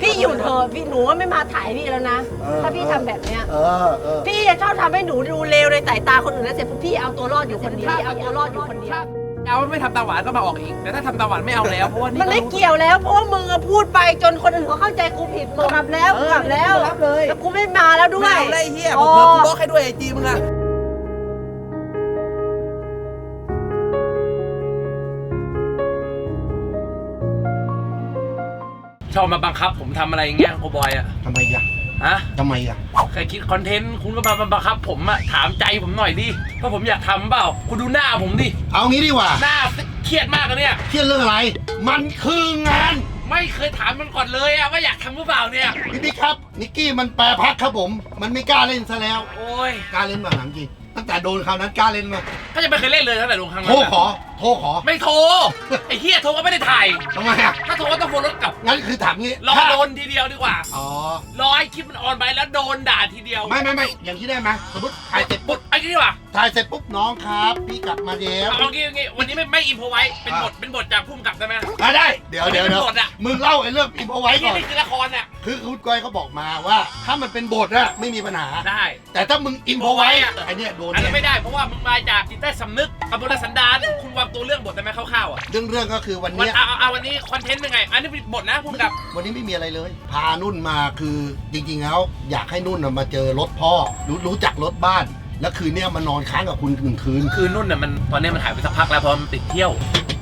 พี่หยุดเถอะพี่หนูว่าไม่มาถ่ายพี่แล้วนะ เออ ถ้าพี่ทำแบบเนี้ย เออเออ พี่จะชอบทำให้หนูดูเลวในสายตาคนอื่นแล้วเสร็จปุ๊บพี่เอาตัวรอดอยู่คนเดียวพี่เอาตัวรอดอยู่คนเดียว เอาไม่ทำตาหวานก็มาออกอีก แต่ถ้าทำตาหวานไม่เอาแล้วเพราะว่านี่มันไม่เกี่ยวแล้วเพราะว่ามึงอะพูดไปจนคนอื่นเขาเข้าใจกูผิดหมดกลับแล้วเอกอลับแล้วรับเลยแล้วกูไม่มาแล้วด้วไม่ยเอาเลยไอ้เฮียผมเพิ่มกูบล็อกให้ด้วยไอจีมึงอะ อบมาบังคับ ผมทำอะไรอย่างเงี้ยโอบอยอะทำไมอะฮะทำไมอะใครคิดคอนเทนต์คุณก็มาบังคับ ผมอะถามใจผมหน่อยดิว่าผมอยากทำเปล่า คุณดูหน้าผมดิเอางี้ดีกว่าหน้าเครียดมากอะเนี่ย เครียดเรื่องอะไร มันคืองาน ไม่เคยถามมันก่อนเลยอะว่าอยากทำหรือเปล่าเนี่ย พี่บิ๊กครับ นิกกี้มันแปรพักครับผม มันไม่กล้าเล่นซะแล้ว โอ้ยกล้าเล่นมาหลังจริงตั้งแต่โดนคราวนั้นกล้าเล่นมาก็จะไม่เคยเล่นเลยตั้งแต่ลงครั้งโทรนั้นขอโทรขอไม่โทรไอ้เฮียโทรก็ไม่ได้ถ่าย ทำไมอะถ้าโทรก็ต้องโฟนรถกลับงั้นคือถามงี้รอถ้าโดนทีเดียวดีกว่าอ๋อ รอให้คลิปมันออนไปแล้วโดนด่าทีเดียว ไม่ไม่ไม่อย่างที่ได้ไหมสมมติถ่ายเสร็จบปุ๊บ ทไอ้นี่ดีกว่าถ่ายเสร็จปุ๊บน้องครับ พี่กลับมาแล้วเอางี้เอางี้วันนี้ไม่ไม่อินโฟไว้เป็นบทเป็นบทจากพุ่มกับได้ไหมอะได้เดี๋ยวเดี๋ยวเป็นเดี๋ยวบทอะมึงเล่าไอ้เรื่องอิมเอาไว้ไอ้ก่นี่อนนี่คือละครเนี่ยคือคุณก้อยเขาบอกมาว่า ถ้ามันเป็นบทอะไม่มีปัญหาได้ แต่ถ้ามึงอิมพอไว้อะไอเนี้ยโดนอันเนี่นั้นยไม่ได้เพราะว่ามึงมาจากจิตใต้สำนึกกระบวนสันดานคุณวางตัวเรื่องบทได้ไหมคร่าวๆอะเรื่องเรื่องก็คือวันวันเนี้ยเอาเอาเอาวันนี้คอนเทนต์เป็นไง อันนี้เป็นบทนะพุ่มกับวันนี้ไม่มีอะไรเลย พานุ่นมาคือจริงๆแล้วอยากให้นุ่นน่ะมาเจอรถพ่อรู้รู้จักรถบ้าน แล้วคืนเนี้ยมานอนค้างกับคุณหนึ่งคืน คือนุ่นเนี่ยมันตอนนี้มันหายไปสักพักแล้วเพราะมันติดเที่ยว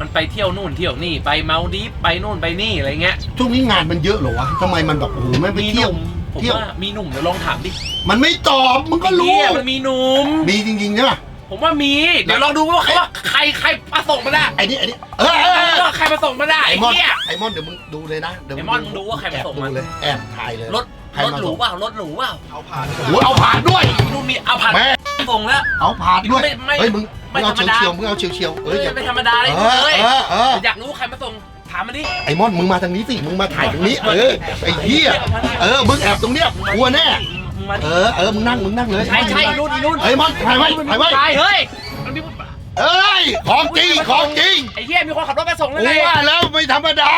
มันไปเที่ยวนู่นเที่ยวนี่ไปเมาดีฟไปนู่นไปนี่อะไรเงี้ยช่วงนี้งานมันเยอะเหรอวะทำไมมันแบบโอ้โหไม่ไปมีหเที่ยว นุ่มผมเที่ยว ว่ามีหนุ่มเดี๋ยวลองถามดิมันไม่ตอบมึงก็รู้ไอ้เหี้ยมันมีหนุ่มมีจริงๆใช่ปะ ผมว่ามี เดี๋ยวลองดูว่าเขาว่าใครใครมาส่งมาได้ไอ้นี่ไอ้นี่เออเออเออว่าใครมาส่งมาได้ไอ้ไอ้มอนเหี้ย ไอ้มอนเดี๋ยวมึงดูเลยนะเดี๋ยวไอ้มอนมึงดูว่าใครมาส่งแอบมาดูเลยแอบถ่ายเลยรถใครรถมาหรูส่งเปล่ารถหรูเปล่าเอาผ่านโอ้โหเอาผ่านด้วย นู่นมีเอาผ่าน แม่ ส่งแล้ว เอาผ่านด้วยไม่ไม่เฮ้ยมึงไม่มึงเอาธรรมดา เฉียวๆมึงเอาเฉียวๆเอเอ้ยออย่า ไม่ธรรมดาเลยเออเลยเออเออ อยากรู้ใครมาส่งถามมาดิ ไอ้มอนมึงมาทางนี้สิมึงมาถ่ายตรงนี้เออไอ้เหี้ยเออมึงแอบตรงเนี้ยกลัวแน่มึงมาเออเออมึงนั่งมึงนั่งเลยใช่ใช่นู่นนู่นเฮ้ยมอนถ่ายไว้ถ่ายไว้ใช่เฮ้ยมันมีเอ้ยของจริงของจริงไอ้เหี้ยมีคนขับรถมาส่งแล้วกูไงว่าแล้วไม่ธรรมดา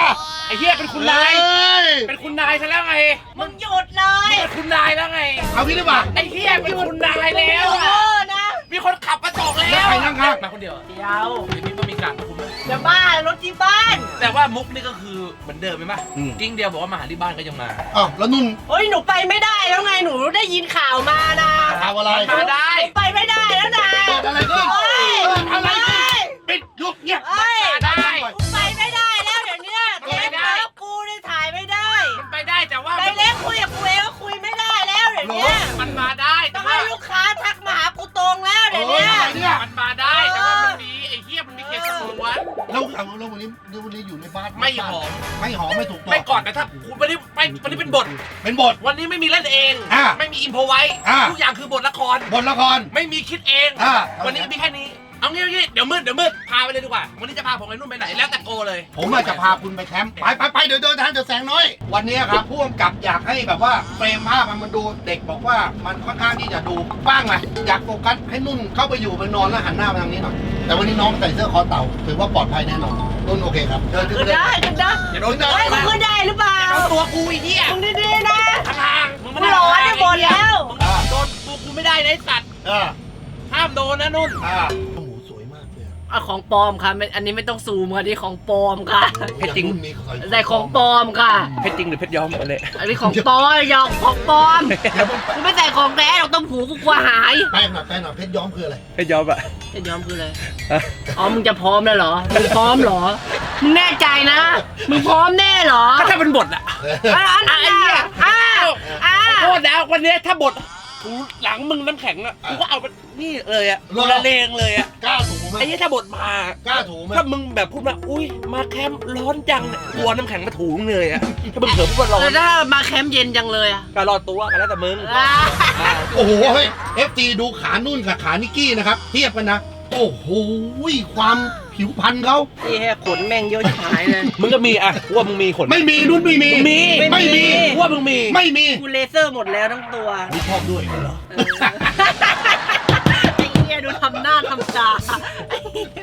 ไอ้เหี้ยเป็นคุณนาย เอ้ย เป็นคุณนายซะแล้วไง มึงหยุดเลยเป็น คุณนายแล้วไง เอางี้ดีกว่าไอ้เหี้ยเป็นคุณนายแล้วเออะอนะมีคนขับมาส่งแล้วแล้วใครนั่งข้างมาคนเดียวเดี๋ยวไอ้นี่ก็มีการมาคุมด้วยจะบ้ารถที่บ้าน แต่ว่ามุกนี่ก็คือเหมือนเดิมไหมป่ะอืมกิ้งเดียวบอกว่ามาหาที่บ้านก็ยังมาอ้าวแล้วนุ่น เฮ้ย หนูไปไม่ได้แล้วไง หนูได้ยินข่าวมานะ ข่าวอะไร มาได้หนูไปไม่ได้แล้วนะเกิดอะไรขึ้นเฮ้ยเกิดอะไรขึ้นเฮ้ยปิดยุบเงียบ เฮ้ย มาได้กูไปไแล้วเอาแล้ววันนี้วันนี้อยู่ในบ้านไม่หอม ไม่หอมไม่ถูกต้องไม่ก่อนแต่ถ้าคุณวันนี้ไม่วันนี้เป็นบท เป็นบท วันนี้ไม่มีเล่นเอง อะไม่มีอินโพไว้ อะ ทุกอย่างคือบทละคร บทละคร ไม่มีคิดเอง อะ วันนี้มีแค่นี้ เอางี้เอางี้เดี๋ยวมืดเดี๋ยวมืดพาไปเลยดีกว่า วันนี้จะพาผมไปนู่นไปไหนแล้วแต่โกเลยผมอาจจะพาคุณไปแคมป์ไปไปไปเดี๋ยวเดินทางเดี๋ยวแสงน้อย วันนี้ครับผู้กำกับอยากให้แบบว่าเฟรมภาพมันดูเด็กบอกว่ามันค่อนข้างที่จะดูบ้างไหมอยากโฟกัสให้นุ่นเข้าไปอยู่ไปนอนแล้วหันหน้ามาทางนี้หน่อย แต่วันนี้น้องใส่เสื้อคอเต่าถือว่าปลอดภัยแน่นอนนุ่นโอเคครับเดินขึ้ขึ้นนเลยได้ขึ้นได้อย่าโดนเฮ้ยมึงขึ้นได้หรือเปล่าโดนตัวกูไอ้เหี้ยมึงดีๆนะห่างๆมึงไม่กูได้หลอนได้หมดแล้ว มึงโดนตัวกูไม่ได้นะไอ้สัตว์อ่าห้ามโดนนะนุ่น อ่า อะอะของปลอมค่ะไม่อันนี้ไม่ต้องซูมค่ะนี่ของปลอมค่ะ เพชรจริงนุ่นมีใส่แต่ของปลอมค่ะ เพชรจริงหรือเพชรย้อมไปเลยอันนี้ของปลอมหยอกของปลอมกูไม่ใส่ของแท้หรอกต้มหูกูกลัวหายแป้งหน่อยแป้งหน่อยเพชรย้อมคืออะไรเพชรย้อมอะจะยอมคืออะไรอ๋อมึงจะพร้อมแล้วเหรอมึงพร้อมเหรอมึงแน่ใจนะมึงพร้อมแน่เหรอก็ถ้าเป็นบทอะอะอันนี้อะอ้าวอ้าวโทษนะวันนี้ถ้าบท ถูหลังมึงน้ำแข็งอะกูก็เอาไปนี่เลยอะกูละเลงเลยอะกล้าถูไหมไอ้ยี่ถ้าบทมากล้าถูไหมถ้ามึงแบบพูดมาอุ้ยมาแคมป์ร้อนจังเนี่ยกลัวน้ำแข็งมาถูมึงเลยอะถ้ามึงเผลอพูดว่าร้อนแล้วถ้ามาแคมป์เย็นจังเลยอะก็รอดตัวกันแล้วแต่มึงอ่าอ่าโอ้โหเฮ้ย FT ดูขานุ่นกับขานิกกี้นะครับเทียบกันนะโอ้โหความผิวพรรณเขานี่แค่ขนแม่งเยอะชิบหายเลย มึงก็มีอะกูว่ามึงมีขนไม่มีนุ่นไม่มีมึงมีไม่มี กูว่ามึงมี ไม่มีกูเลเซอร์หมดแล้วทั้งตัวนี่ชอบด้วยเหรอเออไอ้เหี้ยยดูทำหน้าทำตา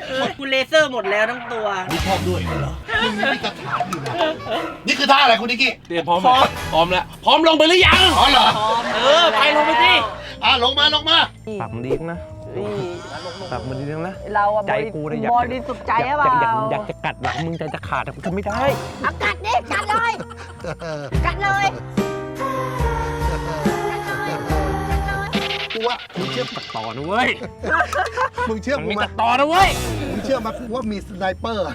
เออกูเลเซอร์หมดแล้วทั้งตัวนี่ชอบด้วยเหรอมึงมีมาตรฐานอยู่นะนี่คือท่าอะไรคุณนิกกี้เตรียมพร้อมไหมพร้อมแล้วพร้อมลงไปหรือยังอ๋อเหรอ เออ ไปลงไปสิ อะลงมาลงมา ปากมันดีนะนี่ปากมันดีนะ เราอะใจกูเนี่ยอยากบจะริสุทธิ์ใจอยาอะกเปล่าอยากอยากจะกัดหลังมึงใจจะขาดแต่กูทำไม่ได้ เอากัดดิกัดเลยเออกัดเลย กูว่ามึงเชื่อตัดต่อนะเว้ยมึงเชื่อมันกูมีไหมตัดต่อนะเว้ยมึงเชื่อไหมว่ามีสไนเปอร์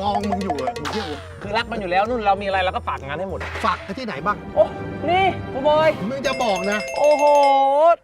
มองมึงอยู่อะมึงเชื่อกูคือรักมันอยู่แล้วนู่นเรามีอะไรเราก็ฝากงานให้หมด ฝากไปที่ไหนบ้างโอ้นี่กูบอยมึงจะบอกนะโอ้โห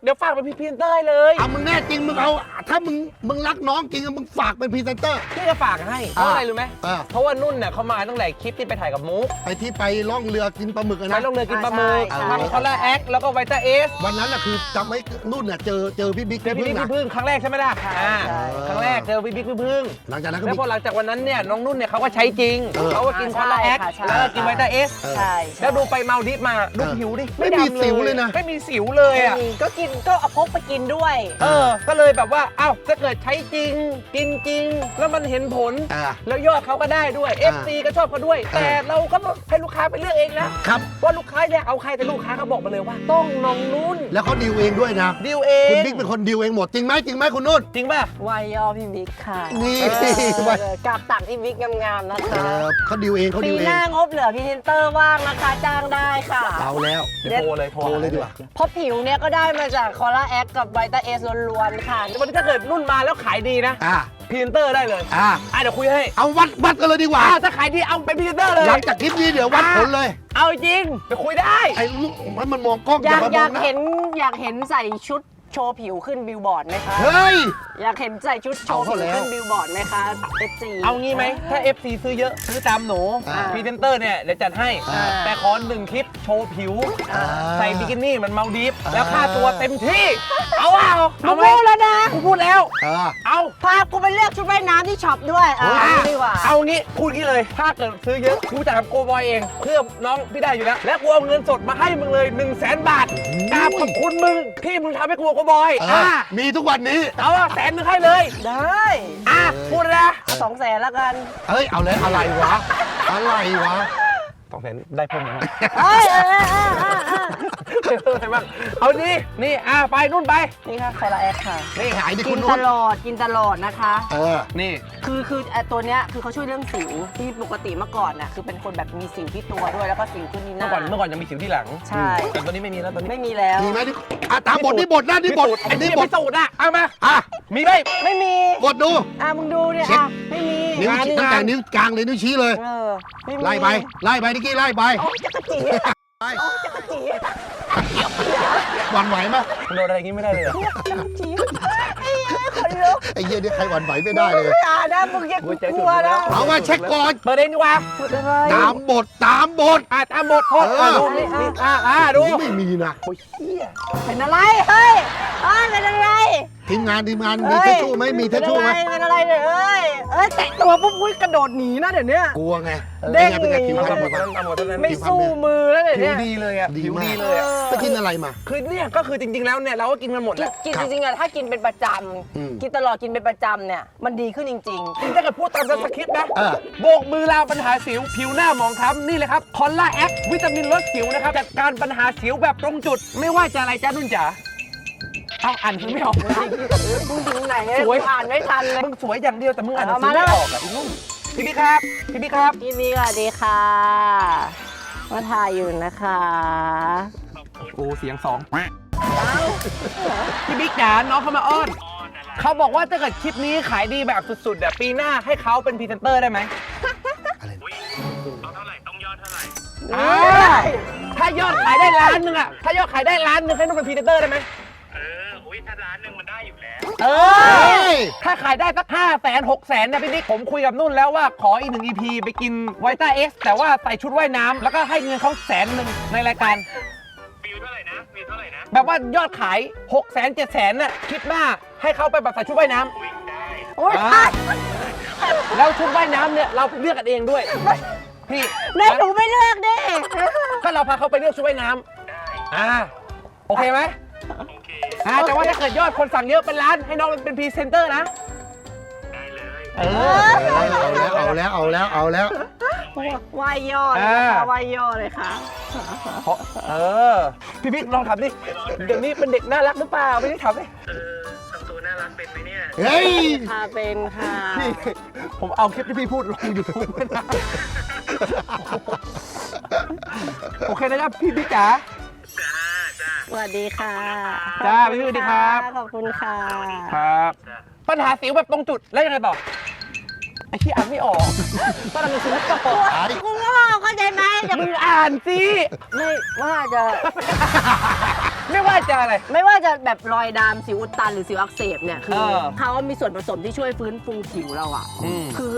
เดี๋ยวฝากเป็นพี่พีนเตอร์เลยเอามึงแน่จริงมึงเอาถ้ามึงมึงรักน้องจริงอะมึงฝากเป็นพรีเซนเตอร์ พี่จะฝากให้เพราะอะไรรู้ไหมอ่า เพราะว่านุ่นเนี่ยเขามาตั้งแต่คลิปที่ไปถ่ายกับมุกไปที่ไปล่องเรือกินปลาหมึกอะไปนะ ลงเรือกินปลาหมึกใช่ทำคอลลาแอคแล้วก็ไวต้าเอส วันนั้นน่ะคือจำไว้นู่นน่ะเจอเจอพี่บิ๊กเจอพี่บิ๊กพึ่งพี่พึ่งครั้งแรกใช่ไหมล่ะอ่าใช่ครั้งแรกเจอพี่บิ๊กพี่พึ่งหลังจากนั้นก็แล้วมี พอหลังจากวันนั้นเนี่ยน้องนุ่นเนี่ยเขาก็ใช้จริงเออ เขาก็กินคอลลาแอคใช่ค่ะแล้วก็กินไวต้าเอสเออใช่แล้วดูไปเมาดิฟมาดูเออผิวดิไม่มีดำสิวเลยนะ ไม่มีสิวเลยอะนี่ก็กินก็เอาพกไปกินด้วย เออ ก็เลยแบบว่า เอ้า ถ้าเกิดใช้จริง กินจริง แล้วมันเห็นผล อ่า แล้วยอดเขาก็ได้ด้วย อ่า FC ก็ชอบเขาด้วย แต่เราก็ให้ลูกค้าไปเลือกเองนะ ครับ ว่าลูกค้าอยากเอาใครแต่ลูกค้าเขาบอกมาเลยว่า ต้องน้องนุ่น แล้วเขาดีลเองด้วยนะดิวเองคุณบิ๊กเป็นคนดีลเองหมดจริงไหมจริงไหมคุณนุ่น จริงป่ะ วายย่อพี่บิ๊กค่ะนี่เออไว้เออกราบตักพี่บิ๊กงามๆนะเอคะอเขาดีลเองเขาปีดีลเอหงน้างบเหลือพรีเซนเตอร์ว่างนะคะ จ้างได้ค่ะ เอาแล้ว เดี๋ยวโทรเลยโทรโทรเลยดีกว่า เพราะผิวเนี่ยก็ได้มาจากคอลลาแอคกับไวต้าเอสล้วนๆค่ะ วันนี้ถ้าเกิดนุ่นมาแล้วขายดีนะ อ่า พรีเซนเตอร์ได้เลยอ่าอะเดี๋ยวคุยให้เอาวัดวัดกันเลยดีกว่า อะถ้าขายดีเอาเป็นพรีเซนเตอร์เลย หลังจากคลิปนี้เดี๋ยววัดผลเลย เอาจริงเดี๋ยวคุยได้ ไอ้ลูกมันมันมองกล้องอยากมอยากมงะเห็นอยากเห็นใส่ชุด โชว์ผิวขึ้นบิลบอร์ดไหมคะ เฮ้ย อยากเห็นใส่ชุดโชว์เอาผิเข้าวแล้วขึ้นบิลบอร์ดไหมคะเอฟซีเอางี้ไหม ถ้า FC ซื้อเยอะ ซื้อตามหนูอ่าพรีเซนเตอร์เนี่ย เดี๋ยวจัดให้ อ่าแต่ขอหนึ่งคลิปโชว์ผิว อ่าใส่บิกินี่เหมันเมาดีฟ อ่า แล้วค่าตัวเต็มที่ เอาเอาเอาไหมพูดแล้วนะ กูพูดแล้ว เออ เอา พากูไปเลือกชุดว่ายน้ำที่ช็อปด้วยอะอะดีกว่า เอางี้พูดงี้เลย ถ้าเกิดซื้อเยอะกูจะทำโกบอยเอง เพื่อน้องพี่ได้อยู่แล้ว และกูเอาเงินสดมาให้มึงเลย1นึ่งแสนบาทกราบขอบคุณมึงที่มึงทำให้กูโกบอยเออ่าอมีทุกวันนี้ เอาอะแสนนึงให้เลย ได้อะพูดนะสองแสนแล้วกันเฮ้ย เอาเลยอะไรวะ อะไรวะ สองแสนได้เพิ่มมั้งเอ้ยเอ้ยเอ้ยเอ้ยเอ้ยเอ้ย อะไรบ้างเอาดินี่อะไปนู่นไป นี่ค่ะคอลลาแอคค่ะ นี่ขายดิกิคุนณตนุ่นลอดกินตลอดนะคะ เออ นี่คือคือไอ้ตัวเนี้ยคือเขาช่วยเรื่องสิวที่ปกติเมื่อก่อนน่ะคือเป็นคนแบบมีสิวที่ตัวด้วยแล้วก็สิวขึ้นที่หเมื่น้า อก่อนเมื่อก่อนยังมีสิวที่หลังใช่ แต่ตอนนี้ไม่มีแล้วตอนนี้ไม่มีแล้ว มีไหมที่อะตามบทนี่บทนะนี่บทอัอันนนี้นี้บบททสูตรอะเอามาอะมีไหม ไม่มีบทดู อะมึงดูเนี่ยเช็คอะไม่มีนิ้วงานชี้นี่ตั้งแต่งานนิ้วกลางเลยนิ้วชี้เลย เออม่มีไล่ไปไล่ไปนิกกี้ไล่ไป โอ้ยจักรจี ไปโอ้ยจักรจีหวั่นไหวไหมโดนอะไรอย่างงี้ไม่ได้เลยเหรอจักรจีไอ้เหี้ยคนลุกไอ้เหี้ยนี่ใครหวั่นไหวไม่ได้เลย ไม่อ่านนะมึงอย่ากูใจกจุลัดวแล้นะวเอามาเช็คก่อน เปิดเองดีกว่าพูดอะไรตามบทตามบท อะตามบทโทษเอออะดูนี่นี่อะอะดู ไม่มีนะ เป็นอะไร เฮ้ยเอ้ยเป็นอะไร ทีมงานทีมงานมีเทชชู่ไหมมีเทชชู่ไหมเป็นอะไรเป็นอะไรเนี่ยเอ้ยเอ้ยแตะตัวปุ๊บอุ้ยกระโดดหนีนะเดี๋ยวเนี้ยกลัวไงเด้งเป็นไงเป็นไงผิวเอาพรรณหมดีดไหมเท่านั้นเอาหมดเท่านั้นไม่สู้มือแล้วเดี๋ยวผิวเนี้ยดีเลยอะดีผิวมากดีเลยอะไปกินอะไรมาคือเนี่ยก็คือจริง ๆแล้วเนี่ยเราก็กินกันหมดแหละกินจริงๆอะถ้ากินเป็นประจอืมำกินตลอดกินเป็นประจำเนี่ยมันดีขึ้นจริงจริงถ้าเกิดพูดตามสคริปต์นะเออโบกมือลาปัญหาสิวผิวหน้าหมองคล้ำนี่เลยครับคอลลาแอควิตามินลดสิวนะครับจัดการปัญหาสิวแบบตรงจุด ไม่ว่าจะอะไรจ้านุ่นจ๋า เอาอ่านคือไม่ออกๆมึงถึงไหนเนี่ยสวย กูอ่านไม่ทันเลยมึงสวยอย่างเดียวแต่มึงอ่านหนังเอาสืมาอแล้ไม่วออกอะอีนุ่มพี่บิ๊กครับ พี่บิ๊กครับ พี่บิ๊กสวัสดีค่ะ มาถ่ายอยู่นะคะ กูเสียงสองพี่บิ๊กจ๋าน้องเขามาอ้อน เขาบอกว่าถ้าเกิดคลิปนี้ขายดีแบบสุดๆแบบปีหน้าให้เขาเป็นพรีเซนเตอร์ได้ไหมอะไรอ่าถ้ายอดขายได้ล้านหนึ่งอะถ้ายอดขายได้ล้านหนึ่งให้นุ่นเป็นพรีเซนเตอร์ได้ไหมเอออุ้ยถ้าร้านหนึ่งมันได้อยู่แล้วเอเฮ้อยถ้าขายได้สักห้าแสนหกแสนนะพี่บิ๊กผมคุยกับนุ่นแล้วว่าขออีกหนึ่ง EP ไปกินไวต้าเอ็กแต่ว่าใส่ชุดว่ายน้ำแล้วก็ให้เงินเขาแสนหนึ่งในรายการ วิวเท่าไหร่นะวิวเท่าไหร่นะแบบว่ายอดขาย6กแสนเจ็ดแสนน่ะคลิปหน้าให้เขาไปแบบใส่ชุดว่ายน้อุ้ยได้โอ๊ยำอ่าแล้วชุดว่ายน้ำเนี่ยเราเลือกกันเองด้วยพี่แม่หนูไม่เลือกดิ ก็เราพาเขาไปเลือกชุดว่ายน้ำอ่าโอเคไหมโอเคอ่าแต่ว่าถ้าเกิดยอดคนสั่งเยอะเป็นล้านให้น้องเป็นพรีเซนเตอร์นะได้เลยเออเอาแล้วเอาแล้วเอาแล้วเอาแล้วไหวย่อเลยนะอ่าคะไหวย่อเลยค่ะเพราะเออพี่บิ๊กลองถามดิเดี๋ยวนี้เป็นเด็กน่ารักหรือเปล่าไม่ได้ถามดิเออทำตัวน่ารักเป็นไหมเนี่ยเฮ้ยค่ะเป็นค่ะพี่ผมเอาคลิปที่พี่พูดลงยูทูบนะโอเคนะครับพี่บิ๊กจ๋าจ้าจ้า สวัสดีค่ะจ้าพี่บิ๊กสวัสดีครับ ขอบคุณค่ะ ครับจ้าปัญหาสิวแบบตรงจุดแล้วยังไงต่อไอ้ที่อ่านไม่ออกตอนนั้นมันสิวต่อกูโง่เข้าใจไหมแต่มึงอ่านสิไม่ว่าจะไม่ว่าจะอะไร ไม่ว่าจะแบบรอยดามสิวอุดตันหรือสิวอักเสบเนี่ยคือเออเขามีส่วนผสมที่ช่วยฟื้นฟูผิวเราอะ อืม คือ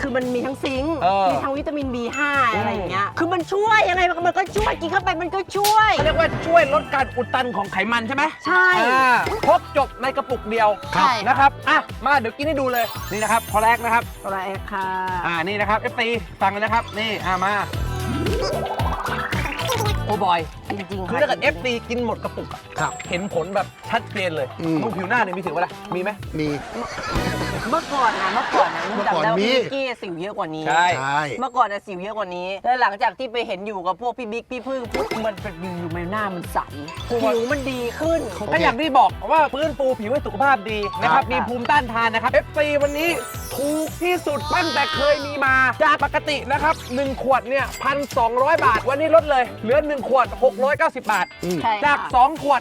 คือมันมีทั้งซิงค์เออ มีทั้งวิตามิน B5 อะไรอย่างเงี้ย คือมันช่วยยังไงมันก็ช่วยกินเข้าไปมันก็ช่วย เขาเรียกว่าช่วยลดการอุดตันของไขมันใช่ไหมใช่อ่าครบจบในกระปุกเดียวใช่ นะครับอะมาเดี๋ยวกินให้ดูเลยนี่นะครับพอแรกนะครับอะไรค่ะอ่านี่นะครับ FT ฟังเลยนะครับ นี่อ่ามาโอ้บอย จริงๆคือค่ะถ้าเกิดจริง FT กินหมดกระปุกอะครับ เห็นผลแบบชัดเจนเลยอืมดูผิวหน้าเนี่ยมีถึงเวลามีไหม มีๆเมื่อก่อนนะเมื่อก่อนนะ เมื่อก่อนจำได้ว่ามี พี่นิกกี้สิวเยอะกว่านี้ ใช่ ใช่ เมื่อก่อนอะสิวเยอะกว่านี้ แล้วหลังจากที่ไปเห็นอยู่กับพวกพี่บิ๊กพี่พึ่งปุ๊บมันเป็นวิวในหน้ามันใสผิวมันดีขึ้น ก็อย่างที่บอกว่าฟื้นฟูผิวให้สุขภาพดีนะครับครับมีภูมิต้านทานนะครับ FC วันนี้ ถูกที่สุดตั้งแต่เคยมีมาจากปกตินะครับ 1 ขวดเนี่ย1,200บาท วันนี้ลดเลย เหลือ 1 ขวด 690 บาท ใช่จากค่ะ2ขวด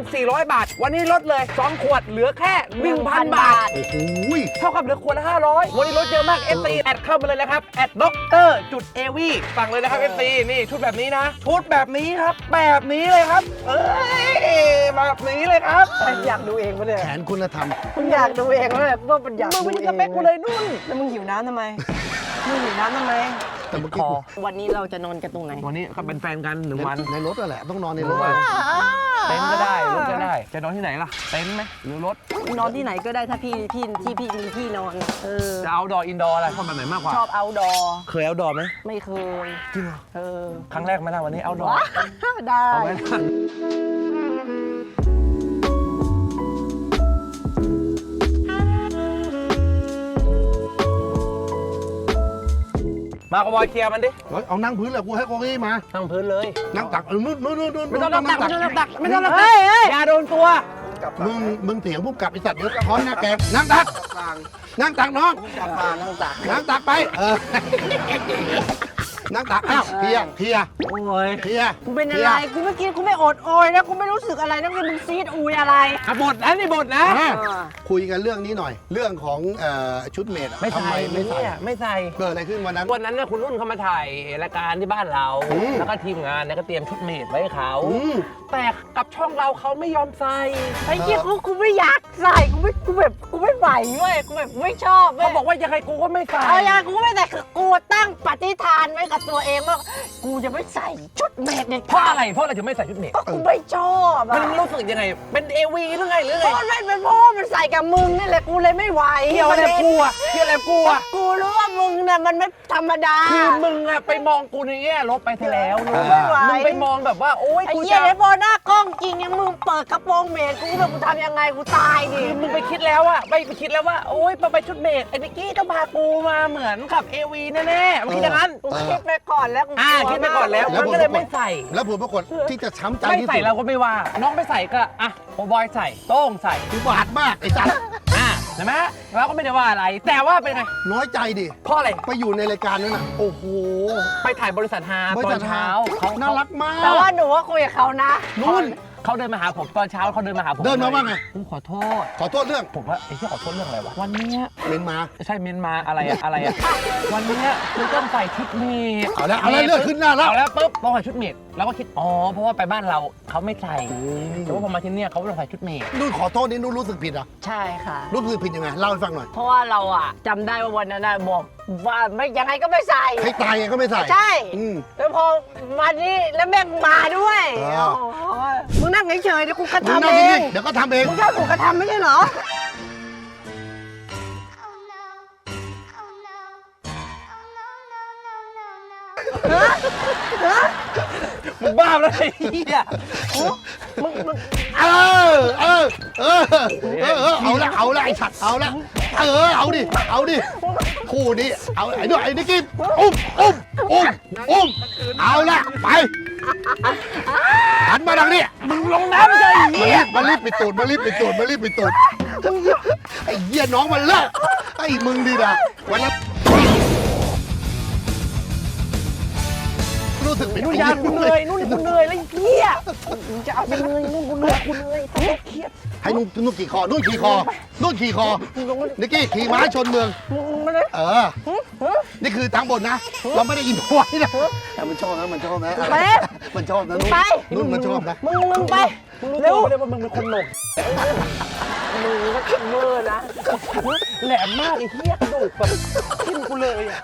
2,400 บาท วันนี้ลดเลย 2 ขวดเหลือแค่ 1,000 บาท โอ้โหเท่ากับเหลือขวดละ500 วันนี้ลดเยอะมาก FC แอดเข้ามาเลยนะครับแอดด็อกเตอร์จุดเอวีสั่งเลยนะครับ FC นี่ชุดแบบนี้นะ ชุดแบบนี้ครับ แบบนี้เลยครับ เอ้ยแบบนี้เลยครับ อยากดูเองปะเนี่ยแผนคุณธรรมมึงอยากดูเองปะเนี่ยว่ามันอยากมึงดูไม่เอใช่งสเปคกูเลยนุ่นแล้วมึงหิวน้ำทำไมมึงหิวน้ำทำไมแต่เมื่อกี้กูวันนี้เราจะนอนกันตรงไหนวันนี้ก็เป็นแฟนกันหนึ่งวันในรถนั่นแหละ ต้องนอนในรถวันอะเต็นท์ก็ได้รถก็ได้ จะนอนที่ไหนล่ะ เต็นท์ไหมหรือรถ นอนที่ไหนก็ได้ถ้าพี่ที่ที่พี่มีที่นอนเออจะเอาดออินดอร์อะไรชอบแบบไหนมากกว่า ชอบเอาดอเคยเอาดอไหมไม่เคยจริงเหรอเออครั้งแรกไหมล่ะวันนี้เอาดอได้ มล่ะมากระบอยเคลียร์มันดิเฮ้ยเอานั่งพื้นเลยกูให้โกอี้มา นั่งพื้นเลย นั่งตักเออนู่นนู่นนู่นนู่นไม่ต้องนั่งตักไม่ต้องนั่งตักไม่ต้องนั่งตักเฮ้ยเฮ้ยอย่าโดนตัวมึงมึงเถียงผู้กำกับไอสัตว์เดี๋ยวค้อนหน้าแกนั่งตักนั่งตักน้องจับปลานั่งตักนั่งตักไปเออ นั่งตักอ้าวเคลียร์เคลียร์โอ้ยเคลียร์กูเป็นอะไร กูเมื่อกี้กูไม่อดโอยนะกูไม่รู้สึกอะไรนะคือมึงซีดอุยอะไร อะบทนะนี่บทนะ อะเออคุยกันเรื่องนี้หน่อย เรื่องของเอ่อชุดเมดอะไม่ทำใส่ไมไม่ใส่เนี่ยไม่ใส่ เกิดอะไรขึ้นวันนั้น วันนั้นเนี่ยคุณนุ่นเขามาถ่ายรายการที่บ้านเรา อืมแล้วก็ทีมงานเนี่ยก็เตรียมชุดเมดไว้ให้เขา อืม แต่กับช่องเราเขาไม่ยอมใส่ไอ้เหี้ยกูกูไม่อยากใส่กูไม่กูแบบกูไม่ไหวเว้ยกูแบบไม่ชอบเว้เขายบอกว่ายังไงกูก็ไม่ใส่ เอาอย่างกูไม่ใส่คือกูตั้งปฏิฐานไว้กับตัวเองว่ากูจะไม่ใส่ชุดเมดเด็ดเพราะขาดอะไรเพราะอะไรถึงไม่ใส่ชุดเมดก็กูไม่ชอบอะมันรู้สึกยังไง เป็นเอวีหรือไงหรือเพไงราะมันเป็นเพราะว่ามันใส่กับมึงนี่แหละกูเลยไม่ไหวเกี่ยวอะไรกับกูอะเกี่ยวอะไรกับกูอะกูรู้ว่ามึงน่ะมันไม่ธรรมดา คือมึงอะไปมองกูในแง่ลบไปทีแล้วนะไม่ไหว มึงไปมองแบบว่าโอ๊ยไอ้กูเหี้ยจะในพอหน้ากล้องจริงยังมึงเปิดกระโปรงเมดกูแบบกูทำยังไงกูตายดิคือมึงไปคิดแล้วอะไปไปคิดแล้วว่าโอ๊ยพอไปชุดเมดไอ้นิกกี้ต้องพากูมาเหมือนกับเอวีแน่ๆมึงคิดอย่างนั้น กูคิดไปก่อนแล้วกูอ่ากลัวคิดไปก่อนแล้วแล้วมันก็เลยไม่ใส่ แล้วผลปรากฏที่จะช้ำใจไม่ที่ใส่สุดเราก็ไม่ว่า น้องไม่ใส่ก็อะโอบอยใส่โต้งใส่กูบาดมากไอ้สัตว์อะเห็นไหมเราก็ไม่ได้ว่าอะไร แต่ว่าเป็นไงน้อยใจดิเพราะอะไรไปอยู่ในรายการนั้นน่ะโอ้โห ไปถ่ายบริษัทฮาบริตอษันทเช้าฮาน่ารักมากแต่ว่าหนูว่าคุยกับเขานะ นุ่น เขาเดินมาหาผมตอนเช้าเขาเดินมาหาผมเดินมาว่าไง ผมขอโทษ ขอโทษเรื่องผมว่าไอ้ที่ขอโทษเรื่องอะไรวะวันเนี้ยเมนมา ใช่เมนมาอะไรอะอะไรอะวันเนี้ยคุณต้องใส่ชุดเมดเอาแล้วเอาแล้วเลือดขึ้นหน้าแล้วเอาแล้วปุ๊บต้องใส่ชุดเมดเราก็คิด อ๋อ เพราะว่าไปบ้านเราเขาไม่ใส่ แต่ว่าพอมาที่เนี่ยเขาต้องใส่ชุดเมดนุ่นขอโทษนี่นุ่นรู้สึกผิดเหรอะใช่ค่ะ รู้สึกผิดยังไงเล่าให้ฟังหน่อยเพราะว่าเราอะจำได้ว่าวันนั้นน่ะบอกว่าไม่ยังไงก็ไม่ใส่ ให้ตายไงก็ไม่ใส่ใช่ อืม แล้วพอมานี่แล้วแม่งมาด้วยเออโอ้โหมึงนั่งเฉยๆเดี๋ยวกูกระมึงทำนั่งเอนิ่งงๆเดี๋ยวก็ทำเอง มึงชอบกูกระทำไม่ใช่เหรอ มึงบ้าแล้วไอ้เหี้ยมึงมึงเออเออเออเออเออเอาละเอาละไอ้ฉัดเอาละเออเอาดิเอาดิคู่นี้เอาไอ้ด้วยไอ้นิกกี้อุ้มอุ้มอุ้มอุ้มเอาละไปหันมาทางนี้มึงลงน้ำเลยมารีบมารีบไปตูดมารีบไปตูดมารีบไปตูดไอ้เหี้ยน้องมันเลิกไอ้มึงดีนะวันนั้น รู้สึกเป็นนุ่นยากูเหนื่อยนุ่นกูเหนื่อยแล้วไอ้เหี้ยมึงจะเอาไปเหนื่อยนุ่นกูเหนื่อยกูเหนื่อยทำไมเครียดให้นุ่นนุ่นขี่คอนุ่นขี่คอนุ่นขี่คอมึงลงมานิกกี้ขี่ม้าชนเมืองมึงมาเลยเออนี่คือทางบนนะ เราไม่ได้อินไว้นะแต่มันชอบนะมันชอบนะไปมันชอบนะนุ่นไปนุ่นมันชอบนะมึงมึงไปมึงรู้เร็วตัวเลยว่ามึงเป็นคนหนก มึงก็เวอร์นะ แหลมมากไอ้เหี้ยกระดูกแบบทิ่มกูเลยอะ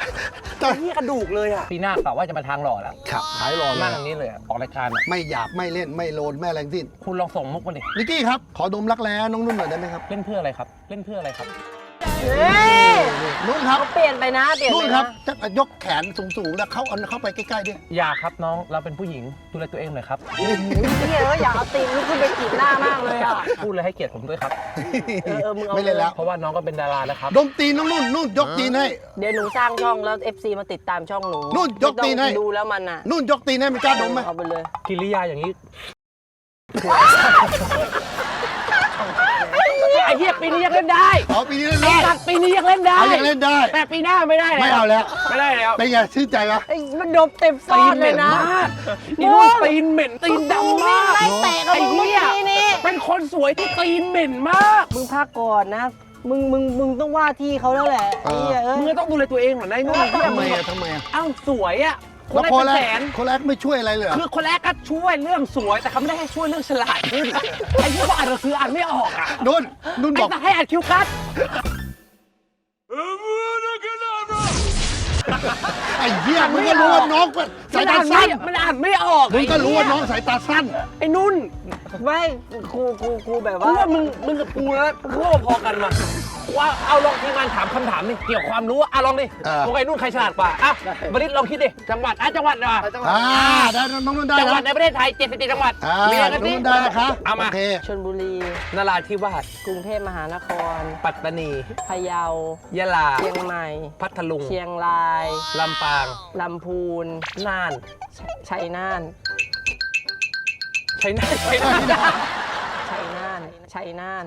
ไอ้เหี้ยกระดูกเลยอะปีหน้ากะว่าจะมาทางหล่อแล้วขับขายรอเลนั่งยอันนี้เลยอะออกรายการอะไม่หยาบไม่เล่นไม่โลนไม่แรงสิ้นคุณลองส่งมุกมาดินิกกี้ครับ ขอดมรักแร้น้องนุ่นหน่อยได้ไหมครับ เล่นเพื่ออะไรครับ เล่นเพื่ออะไรครับ นุ่นครับเขาเปลี่ยนไปนะเปลี่ยนนุ่ไปนครับจะยกแขนสูงๆแล้วเข้าเอาเข้าไปใกล้ๆดิอย่าครับน้องเราเป็นผู้หญิงดูแลตัวเองหน่อยครับเฮียเอออยากเอาตีนลุกขึ้นไปกรีดหน้ามากเลยอะ พูดเลยให้เกียรติผมด้วยครับ เออเออมึงเอา ไม่เล่นแล้วเพราะว่าน้องก็เป็นดารานะครับ ดมตีนน้องนุ่นนุ่นยกตีนให้ เดี๋ยวหนูสร้างช่องแล้ว FC มาติดตามช่องหนูนู่นยกตีนให้ ไม่ต้อดูแล้วมันอะนุ่นยกตีนให้ไม่กล้าดมไหมเอาไปเลย กิริยาอย่างนี้ อ้เหี้ยปีนี้ยังเล่นได้ขอปีนี้เล่นไอ้ได้สัตว์ปีนี้ยังเล่นได้เอายังเล่นได้ แต่ปีหน้าไม่ได้แล้วไม่เอาแล้ว ไม่ได้แล้วเป็นไงชื่นใจปะไอ้มันดมเต็มซตีอนนเลเหม็ยนนะ มากอีนุ่นตีนเหม็นตีนดำมากไล่เตะกับไอ้มึงเมื่อเหี้ยกี้นี่เป็นคนสวยที่ตีนเหม็นมาก มึงพักก่อนนะ มึงมึงมึงต้องว่าที่เขาแล้วแหละไอ้เหี้ยเอ้มึงยก็ต้องดูแลตัวเองเหมือนไอ้นุ่นเหี้ยทำไมมึงอะทำไมอะเอ้าสวยอะ คนแล้วได้คนเป็นแรแสกนคนแรกไม่ช่วยอะไรเลยเหรอ คือคนแรกก็ช่วยเรื่องสวยแต่เขาไม่ได้ให้ช่วยเรื่องฉลาดขึ้นไอ้ที่ว่าอ่านหนังสืออ่านไม่ออกอะนุ่นนุ่นไอ้บอกแต่ให้อ่านคิวคัดไอ้เหี้ยมึงก็รู้ว่าน้องก็สายตาสั้น มันอ่านไม่ออกมึงก็รู้ว่าน้องไสายตาสั้น ไอ้นุ่นไม่กูกูกูแบบกูว่าว่ามึงมึงกับกูแล้วกูว่าพอกันมา ว่าเอาลองทีมงานถามคำถามนี่เกี่ยวกับความรู้อะลองดิเออ พวกไอ้นุ่นใครฉลาดกว่าอะบริษลองคิดดิจังหวัดอะจังหวัดอะอ่าได้น้องนุ่นได้จังหวัดนะในประเทศไทย77จังหวัดอ่ามีอะไรกันน้องสินุ่นได้นะคะเอามาโอเคชลบุรี นราธิวาสกรุงเทพมหานคร ปัตตานี พะเยา ยะลา เชียงใหม่ พัทลุง เชียงราย ลำปาง ลำพูน น่านชชัยนาท ชัยนาทชัยนาท ชัยนาทชัยนาท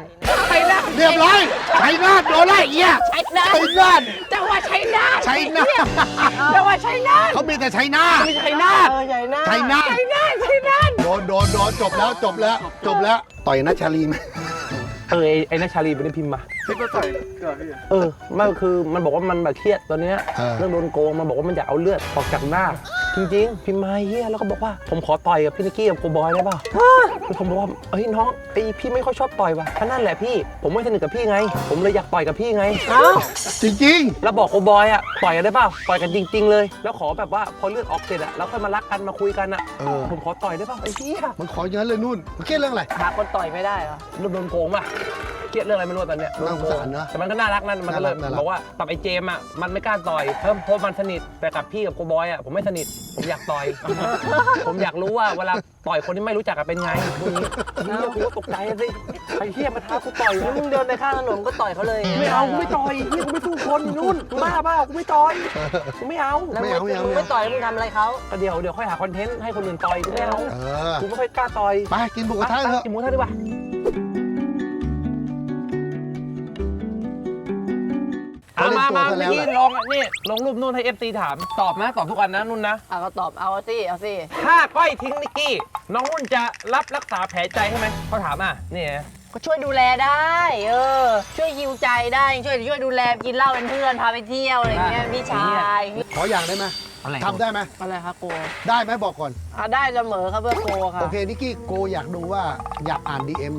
ชัยนาทเรียบร้อยชัยนาทโดนไล่เหี้ยชัยนาทชัยนาทจังหวัดชัยนาทชัยนาทจังหวัดชัยนาทเขามีแต่ชัยนาทไม่ใช่ชัยนาทเออชัยนาทชัยนาทชัยนาทชัยนาทโดนโดนโดนจบแล้วจบแล้วจบแล้วต่อยนัชชาลีไหมเออไอ้ไอ้นัชชาลีไม่ได้พิมพ์มาคิดว่าต่อยก่อนพี่เออไม่คือมันบอกว่ามันแบบเครียดตอนเนี้ยเออเรื่องโดนโกงมันบอกว่ามันอยากเอาเลือดออกจากหน้า จริงๆพิมพ์มาเฮียแล้วก็บอกว่าผมขอต่อยกับพี่นิกกี้กับโกบอยได้ป่ะคือผมบอกว่าเฮ้ยน้องไอพี่ไม่ค่อยชอบต่อยว่ะก็นั่นแหละพี่ ผมไม่สนิทกับพี่ไง ผมเลยอยากต่อยกับพี่ไง เอ้าจริงแล้วบอกโกบอยอะต่อยกันได้เปล่าต่อยกันจริง ๆ เลย แล้วขอแบบว่าพอเลือดออกเสร็จอะแล้วค่อยมารักกันมาคุยกันอะเออผมขอต่อยได้เปล่าไอ้เหี้ยๆ มันขอเยอะเลยนุ่นมันเครียดเรื่องอะไรหาคนต่อยไม่ได้เหรอ โดนโดนโกงป่ะ เครียดเรื่องอะไรไม่รู้ตอนเนี้ยน่าสงสารเนอะแต่มันก็น่ารักนั่นมันก็เลยน่ารักน่ารัก บอกว่ากับไอ้เจมส์อะมันไม่กล้าต่อยเพิ่มเพราะมันสนิทแต่กับพี่กับโกบอยอะผมไม่สนิทผมอยากต่อย ผมอยากรู้ว่าเวลาต่อยคนที่ไม่รู้จักกันเป็นไงพวกนี้เฮียกูก็ตกใจสิไอ้เฮียมาท้ากูต่อยแล้วนะมึงเดินไปข้างถนนก็ต่อยเขาเลยไม่เอากูไม่ต่อยเฮียกูไม่สู้คนนู่นบ้าเปล่ากูไม่ต่อยกูไม่เอาแล้วไม่มึงเอาไม่เอา มึงไม่ไม่เอาต่อยแล้วมึงทำอะไรเขาก็เดี๋ยวเดี๋ยวค่อยหาคอนเทนต์ให้คนอื่นต่อยกูไม่เอาเออ กูไม่ค่อยกล้าต่อยไปกินหมูกระทะเถอะกินหมูกระทะดีกว่า มาตัวมาซะเมื่แล้อวกี้ลองอะนี่ลงรูปนู่นให้ FC ถาม ตอบนะ ตอบทุกอันนะนุ่นนะ อะก็ตอบเอาสิเอาสิถ้าก้อยทิ้งนิกกี้ น้องนุ่นจะรับรักษาแผลใจให้ไหมเขาถามอะนี่ไง ก็ช่วยดูแลได้ เออ ช่วยฮิวใจได้ช่วยช่วยดูแลกินเหล้าเป็นเพื่อนพาไปเที่ยวอะไรเงี้ยพี่ชายขออย่างได้ไหมอะไร ทำได้ไหมอะไรคะโกได้ไหมบอกก่อน อะได้เสมอครับเพื่อโกค่ะ โอเคนิกกี้โกอยากดูว่าอยากอ่าน DM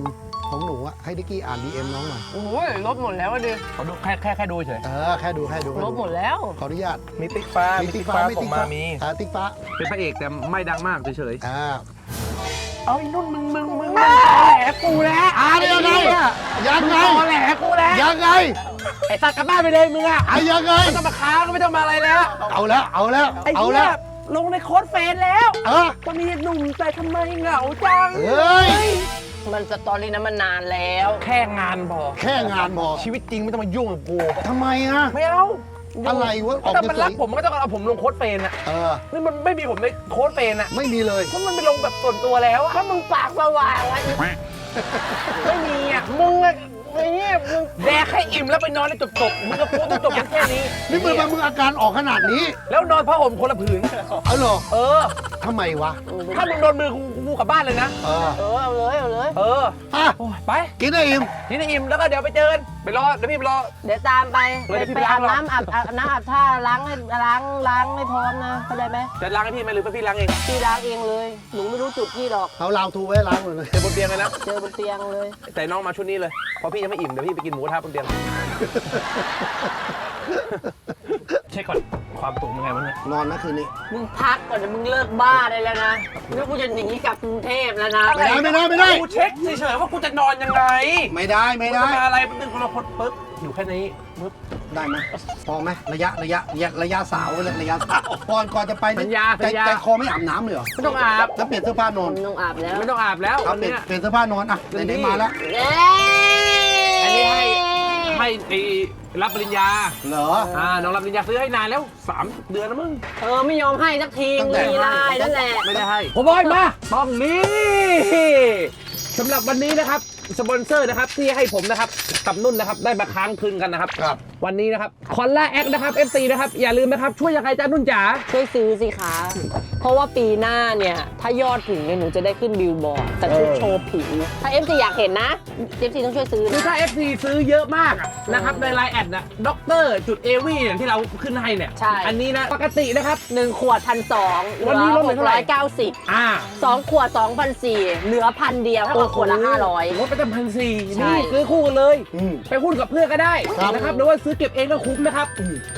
ของหนูอะให้นิกกี้อ่าน DM น้องหน่อย โอ้ยลบหมดแล้วอะดิเขาดูแค่แค่แค่ดูเฉยเออ แค่ดูแค่ดูแค่ลบหมดแล้ว ขออนุญาตมีติ๊กฟ้ามีติ๊กฟ้าไม่ผมมามี อ่าติ๊กฟ้าเป็นพระเอกแต่ไม่ดังมากเฉยอ่าๆเอาไอ้นุ่นมึงมึงมึงมึงตอแหลกูแล้วอ่านยังไงยังไงตอแหลกูแล้วยังไงไอ้สัตว์กลับบ้านไปเลยมึงอะอะยังไง ไม่ต้องมาค้างไม่ต้องมาอะไรแล้วเอาแล้วเอาแล้วไอ้เอาเหี้แล้ยวลงในโค้ดเฟซแล้ว เออจะมีหนุ่มแต่ทำไมเหงาจังเฮ้ย มันสตอรี่นั้นมันนานแล้ว แค่งานพอแค่งานพอชีวิตจริงไม่ต้องมายุ่งกับกูทำไมอะ ไม่เอาอะไรวะออกถ้าจะมันสรัวกยผมมันก็ต้องเอาผมลงโค้ดเฟรนอะเออ นี่มันไม่มีผมในโค้ดเฟรนอะไม่มีเลยเพราะมันไปลงแบบส่วนตัวแล้วอะถ้ามึงปากสว่างอะไม่มีอะมึงอะ ไอ้เนี่ยมึงแดกให้อิ่มแล้วไปนอนในจบๆมึงก็พูดจบๆกันแค่นี้ นี่มึงมามึงอาการออกขนาดนี้แล้วนอนผ้าห่มคนละผืน เอาเหรอเออ ทำไมวะถ้ามึงโดนมือกูกูกลับบ้านเลยนะ เออเออเอาเลยเอาเลย เออ อะโอ้ยไป กินได้อิ่มที่นี่อิ่มแล้วก็เดี๋ยวไปเจอกันไปรอเดี๋ยวพี่ไปรอ เดี๋ยวตามไปเฮ้ไปยพี่ไปไปล้าอางบหรอน้ำอาบอาบน้ำอาบท่าล้างให้ล้างล้างให้พร้อมนะเข้าใจไหมจะล้างให้พี่ไหมหรือว่าพี่ล้างเองพี่ล้างเองเลยหนูไม่รู้จุดพี่หรอกเอาลาวทูไว้ล้างเลยเดี๋ยวบนเตียงเลยนะเจอบนเตียงเลยแต่น้องมาชุดนี้เลยเพราะพี่ยังไม่อิ่มเดี๋ยวพี่ไปกินหมูกระทะบนเตียง เช็คก่อนความตุ่มเป็นไงวะเนี่ยนอนนะคืนนี้มึงพักก่อนเดี๋ยวมึงเลิกบ้าได้แล้วนะนี่กูจะหนีกลับกรุงเทพแล้วนะไม่ได้ไม่ได้ไม่ได้ กูเช็คเฉยๆว่ากูจะนอนยังไงไม่ได้ไม่ได้กูจะมาอะไรเป็นคนละคนปึ๊บอยู่แค่นี้ปึ๊บ ได้ไหมพอไหมระยะระยะระยะระยะสาวเลยระยะสาวก่อนก่อนจะไปสัญญาใจสัญญา ใจคอไม่อาบน้ำเลยเหรอไม่ต้องอาบแล้วเปลี่ยนเสื้อผ้านอนมึงต้องอาบแล้วไม่ต้องอาบแล้วเอาวันเปลี่ยนเนี้ย เปลี่ยนเสื้อผ้านอนอะไหนๆมาแล้ว เย้ อันนี้ให้ให้ไอ้รับปริญญาเหรอ อ่าน้องรับปริญญาซื้อให้นานแล้วสามเดือนแล้วมึง เออไม่ยอมให้สักทีตั้งแต่ มีลายนั่นแหละ ไม่ได้ให้ผมบอยมาต้องนี้สำหรับวันนี้นะครับ สปอนเซอร์นะครับที่ให้ผมนะครับกับนุ่นนะครับได้มาค้างคืนกันนะครับ ครับ วันนี้นะครับคอนล่าแอคนะครับ FC นะครับ อย่าลืมนะครับ ช่วยยังไงจ้านุ่นจ๋าช่วยซื้อสิคะ เพราะว่าปีหน้าเนี่ย ถ้ายอดถึงเนี่ยหนูจะได้ขึ้นบิลบอร์ดแต่ชุดเออโชว์ผิว ถ้า FC อยากเห็นนะ FC ต้องช่วยซื้อคือนะถ้า FC ซื้อเยอะมากอะนะครับในไลน์แอดนะด็อกเตอร์จุดเอวี่ยที่เราขึ้นให้เนี่ยใช่ อันนี้นะปกตินะครับ หนึ่งขวดพันสองวันนี้ลดเหลือเท่าไหร่ร้อยเก้าสิบอ่าสองขวดสองพันสี่เหลือพันเดียวเท่ากับขวดละห้าร้อย ลดไปตั้งพันสี่ใช่ นี่ซื้อคู่กันเลย อืม ไปหุ้นกับเพื่อนก็ได้ครับ นะครับหรือว่าซื้อเก็บเองก็คุ้มนะครับ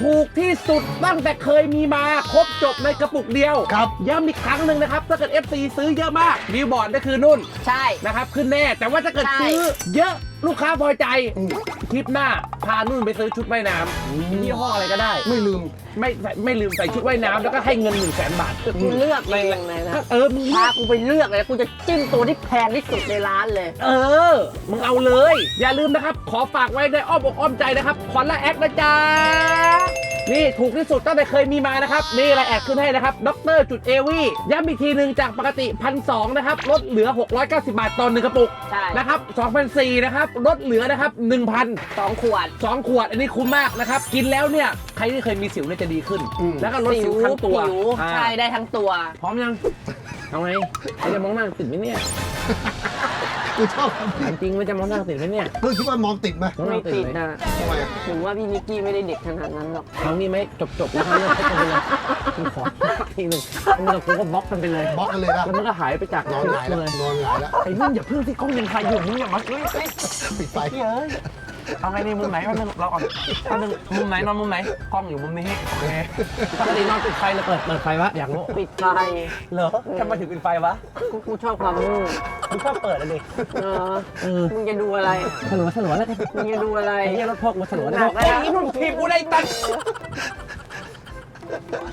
ถูกที่สุดตั้งแต่เคยมีมาครบจบในกระปุกเดียวครับย้ำอีกครั้งหนึ่งนะครับ ถ้าเกิด FC ซื้อเยอะมากบิลบอร์ดก็คือนุ่นใช่ นะครับขึ้นแน่แต่ว่าถ้าเกิดใช่ ซื้อเยอะ ลูกค้าพอใจอืมคลิปหน้าพานุ่นไปซื้อชุดว่ายน้ำยี่ห้ออะไรก็ได้ ไม่ลืม ไม่ใส่ไม่ลืมใส่ชุดว่ายน้ำแล้วก็ให้เงิน1นึ่งแสนบาท กูเลือกเองเลยนะเออมึงพากูไปเลือกเลยนะกูจะจิ้มตัวที่แพงที่สุดในร้านเลย เออ มึงเอาเลย อย่าลืมนะครับ ขอฝากไว้ในอ้อมอกอ้อมใจนะครับคอนละแอคนะจ๊ะ นี่ถูกที่สุดตั้งแต่เคยมีมานะครับ นี่ละแอดขึ้นให้นะครับด็อกเตอร์จุดเอวีย้ำอีกทีหนึ่งจากปกติพันสนะครับลดเหลือ 690 บาทต่อหนึ่งกระปุกใช่ นะครับ2,004นะครับลดเหลือนะครับ1,000สองขวด สองขวดอันนี้คุ้มมากนะครับ กินแล้วเนี่ย ใครที่เคยมีสิวเนี่ยจะดีขึ้นอืมแล้วก็ลดสิวทั้งตัวผิวอ่าใช่ได้ทั้งตัว พร้อมยัง เอาไงมันจะมองหน้าติดไหมเนี่ย กูชอบคำถามจริงมันจะมองหน้าติดไหมเนี่ยมึงคิดว่ามองติดไหมมองหไม่น้าติดติดไหมนะทำไมอะถึงว่าพี่นิกกี้ไม่ได้เด็กขนาดนั้นหรอกเอางี้ไหมจบจบๆแล้วเขาเลิกให้กันไปเลยกูขอทีหนึ่งมึงกับกูก็บล็อกกันไปเลยบล็อกกันเลยนะแล้วมันก็หายไปจากนอนหงายแล้วเลยนอนหงายแล้วไอ้นุ่นอย่าเพิ่งที่กล้องยังถ่ายอยู่มึงอย่ามาเฮ้ยเฮ้ยปิดไฟเฮ้ย เอาไงนี่มุมไหนมาหนึ่งเราเอาเอาหนึ่งมุมไหนนอนมุมไหนกล้องอยู่มุมนี้โอเคปกตินอนปิดไฟเลยเปิดเปิดไฟวะอยากรู้ปิดไฟเหรอทำไมถึงปิดไฟวะกูกูชอบความมืดมึงชอบเปิดอะดิเออเออมึงจะดูอะไรสลัวสลัวแล้วกันมึงจะดูอะไรไอ้เหี้ยรถพกมาสลัวแล้วหนักแล้วไอ้นุ่นทีบกูได้ตัน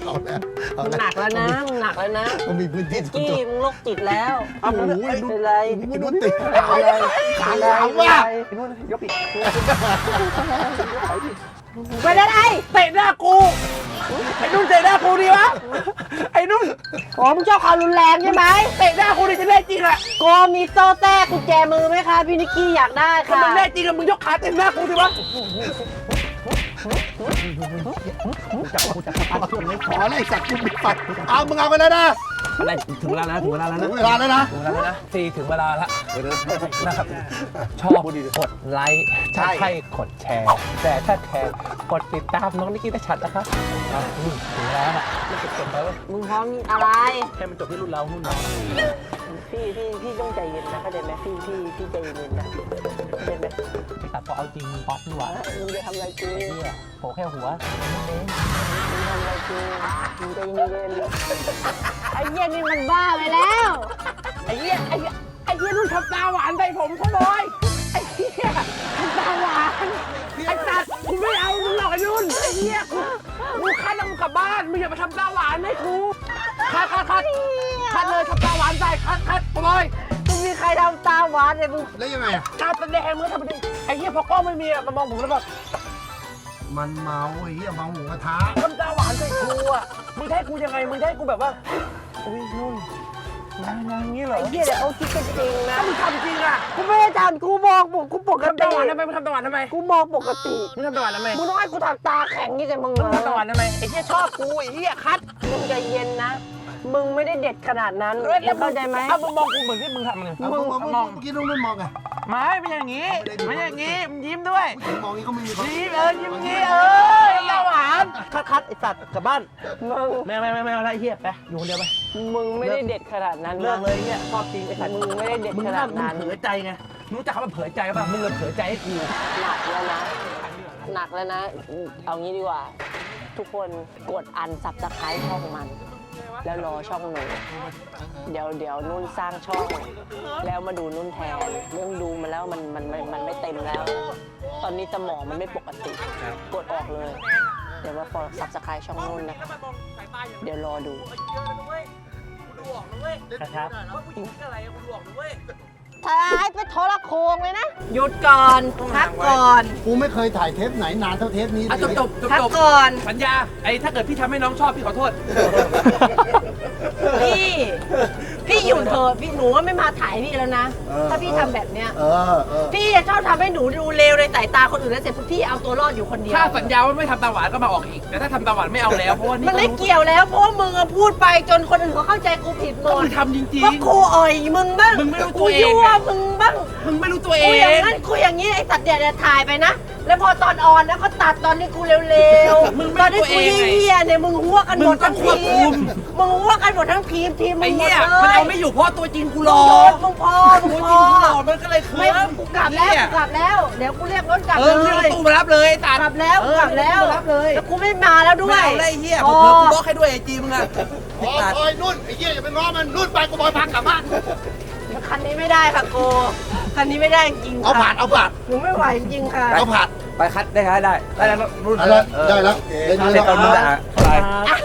เอาแล้วเอามึงแล้วหนักแล้วนะมึงหนักแล้วนะมันมีพื้นที่ส่วนกี้ตัวมึงโรคจิตแล้วโอ้โหเป็นไรไม่โดนติดเป็นไรขางขาวว่ะไอ้นุ่นยกอีกเป็นอะไรเตะหน้ากู ไอ้นุ่นเตะหน้ากูดีวะ ไอ้นุ่นอ๋อมึงชอบความรุนแรงใช่ไหมเตะหน้ากูดิจะแน่จริงอะโกมีโซ่แต้กุญแจมือไหมคะพี่นิกกี้อยากได้ถ้าค่ะ มันแน่จริงอะมึงยกขาเตะหน้ากูดิวะจับกูจับ ขาช่วงนี้ขออะไรสัตว์กูปิดไฟเอามึงเอาไปแล้วนะอะไรถึงเวลาแล้วถึงเวลาแล้วถึนะงเวลาแล้วนะ ถึงเวลาแล้วนะซีถึงเวลาละนะครับชอบกดไลค์ถ้าใช่กดแชร์ แต่ถ้าแชร์กดติดตามน้องนิกกี้ได้ชัดนะครับอะอืมถึงเวลาแล้วล่ะไม่เก็บแล้วเว้ยมึงพร้อมอะไร ให้มันจบที่รุ่นเรารุ่นเรา พี่พี่พี่ต้องใจเย็นนะเข้าใจไหมพี่พี่พี่ใจเย็นนะ เข้าใจไหมไอ้สัตว์พอเอาจริงมึงป๊อปดีกว่ามึงจะทำอะไรกูอ้เหี้ยโผล่แค่หัวเองมึงทำอะไรกูมึงใจเย็นไอ้เหี้ยนี่มันบ้าไปแล้วไอ้เหี้ยไอ้เหี้ยไอ้เหี้ยรุ่นทำตาหวานใส่ผมเขาบอยไอ้เหี้ยทำตาหวานไอ้สัตว์กูไม่เอามึงหรอกไอ้รุ่นไอ้เหี้ยกูกูคัดเองกลับบ้านมึงอย่ามาทำตาหวานให้กูคัดคัดคัดคัดเลยทำตาหวานใส่คัดคัดบอยมึงมี ใครทำตาหหวานเลยมึงแล้วยังไงอะการแสดงมึงทำไมไอ้เหี้ยพอกล้องไม่มีอะมันมองผมแล้วแบบมันเมาไอ้เหี้ยเมาหมูกระทะทำตาหวานใส่กูอะมึงจะให้กูยังไงมึงจะให้กูแบบว่าอุ้ยนุ่นนายนายอย่างนี้เหรอไอ้เหี้ยเดี๋ยวเขาคิดกันจริงนะถ้ามึงทำจริงอะกูไม่ได้ทำกูมองผมกูปกทำติตาหวานทำไมมึงทำตาหวานทำไมกูมองปกติมึงทำตาหวานทำไมมึงต้องให้กูทำตาแข็งนี่แต่มึงมึงทำตาหวานทำไมไอ้เหี้ยชอบกูไอ้เหี้ยคัดมึงใจเย็นนะ มึงไม่ได้เด็ดขนาดนั้นเอ้ยแล้วเข้าใจไหมเอามึงมองกูเหมือนที่มึงทำไงเอามึงมองมองเมื่อกี้น้องนุ่นมองไงไม่ไม่อย่างงี้ไม่อย่างงี้มึงยิ้มด้วยผู้หญิงมองนี้ก็ไม่มีความยิ้มเออยิ้มงี้เออตาหวานคัดคัดไอ้สัตว์กลับบ้านมึงไม่ไม่ไม่ไม่เอาละไอ้เหี้ยไปอยู่คนเดียวไปมึงไม่ได้เด็ดขนาดนั้นเลินะกเลยไอ้เหี้ยชอบจริงไอ้สัตว์มึงไม่ได้เด็ดมึงขน่านาดมึงนั้นเผลอใจไงรู้จักคำว่าเผลอใจป่ะมึงเลยเผลอใจให้กูหนักแล้วนะหนักแล้วนะ เอางี้ดีกว่า ทุกคนกดอันสับสไครต์ช่องมัน แล้วรอช่องหนูเดี๋ยวเดี๋ยวนุ่นสร้างช่อง แล้วมาดูนุ่นแทนเรื่องดูมาแล้วมันมันมันมันไม่เต็มแล้ว ตอนนี้สมองมันไม่ปกติ กดออกเลย เดี๋ยวมาฟอลสับสไครต์ช่องนุ่นนะคะเดี๋ยวรอดูครับ ท้ายไปโทรโคงเลยนะ หยุดก่อนพักก่อนกูไม่เคยถ่ายเทปไหนนานเท่าเทปนี้เลอะยจบจบจบพักจบก่อนสัญญาไอ้ถ้าเกิดพี่ทำให้น้องชอบพี่ขอโทษ พี่ พี่หยุดเถอะพี่หนูว่าไม่มาถ่ายพี่แล้วนะถ้าพี่ทำแบบเนี้ย เออเออพี่จะชอบทำให้หนูดูเลวในสายตาคนอื่นแล้วเสร็จปุ๊บพี่เอาตัวรอดอยู่คนเดียว ถ้าสัญญาว่าไม่ทำตาหวานก็มาออกอีกแต่ถ้าทำตาหวานไม่เอาแล้ว เพราะว่านี่มันไม่เกี่ยวแล้วเพราะว่ามึงอะพูดไปจนคนอื่นเขาเข้าใจกูผิดหมก็ดมึงทำจริง ว่ากูอ่อยมึงบ้างมึงไม่รู้กูตัวเองยั่วมึงบ้างๆ มึงไม่รู้ตัวเอกูอย่างง นั้นกูอย่างนี้ไอ้สัตว์เนี่ยเนี่ยถ่ายไปนะ แล้วพอตอนออนนะเขาตัดตอนนี้กูเร็วมึงๆไม่ตอนนี้รู้ตัวกูเองไงเหี้ยๆเนี่ยมึงหัวกันหมดมึงต้ทั้องงควบทีคุมมมึงหัวกันหมดทั้งทีมทีมมึไอ้งหมดเหี้ยเลมันยเอาไม่อยู่เพราะตัวจริงกูมึหล่งอโดนมึงพอมึตัวงจพริงอกูหล่อมันก็เลยเคิไม่ร์มกูกลับแล้วกูกลับแล้ว เดี๋ยวกูเรียกรถกลับเอเลอเรียกรถยตู้มารับเลยไอ้สัตว์กลับแล้วเออกลับแล้วเรียกรถตู้มารับเลยแล้วกูไม่มาแล้วด้วไม่ยเอาเลยไอ้เหี้ยพผมอเพิ่มกูบล็อกให้ด้วยไอจีมึงอะพอคอยนุ่นไอ้เหี้ยอย่าไปง้อมันนุ่นไปกูบอยพักกลับบ้านคันนี้ไม่ได้ค่ะโกคันนี้ไม่ได้จริงๆเอาค่ะผ่านเอาผ่านหนูไม่ไหวจริงๆค่ะ เอาผ่านไปคัดได้คัดได้ได้แล้วรุ่นเอาละได้แล้วเดี๋ยวเสร็จตอนนู้นอะอะ